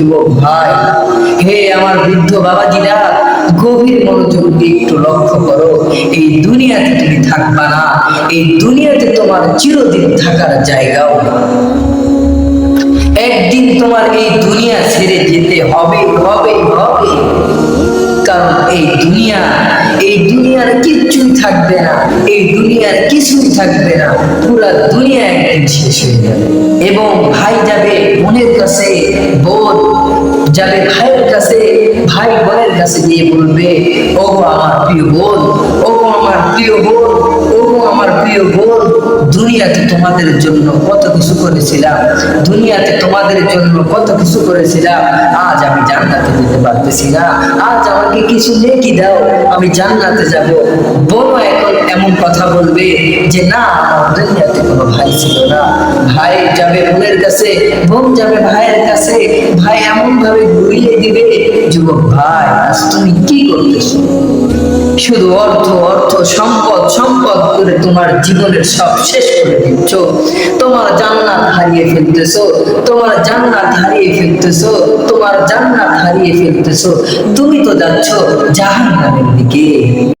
যুবক ভাই। হে আমার বৃদ্ধ বাবাজিরা, গভীর মনোযোগ দিয়ে একটু লক্ষ্য করো। এই দুনিয়াতে তুমি থাকবা না, এই দুনিয়াতে তোমার চিরদিন থাকার জায়গাও একদিন তোমার এই দুনিয়া ছেড়ে যেতে হবে হবে হবে। কারণ এই দুনিয়া, এই দুনিয়ার কিচ্ছুই থাকবে না, এই দুনিয়ার কিছুই থাকবে না। পুরা দুনিয়া একদিন শেষ হয়ে যাবে। এবং ভাই যাবে বোনের কাছে বোন যাবে ভাইয়ের কাছে, ভাই বোনের কাছে গিয়ে বলবে ও আমার প্রিয় বোন ও আমার প্রিয় বোন ও আমার প্রিয় বোন। দুনিয়াতে তোমাদের জন্য কত কিছু করেছিলাম? দুনিয়াতে তোমাদের জন্য কত কিছু করেছিলাম? আজ আমি জান্নাতে যেতে পারতেছি না। আজ আমাকে কিছু নেকি দাও, আমি জান্নাতে যাব। বড় এখন এমন কথা বলবে যে, না, আমার দুনিয়াতে কোনো ভাই ছিল না। ভাই যাবে বোনের কাছে, বোন যাবে ভাইয়ের কাছে। ভাই এমন ভাবে ঘুরিয়ে দিবে, যুবক ভাই, আজ তুমি কি করতেছো? শুধু অর্থ অর্থ, সম্পদ সম্পদ করে তোমার জীবনের সব শেষ করে দিচ্ছ। তোমার জান্নাত হারিয়ে ফেলতেছ, তোমার জান্নাত হারিয়ে ফেলতেছ, তোমার জান্নাত হারিয়ে ফেলতেছ। তুমি তো যাচ্ছ জাহান্নামের দিকে।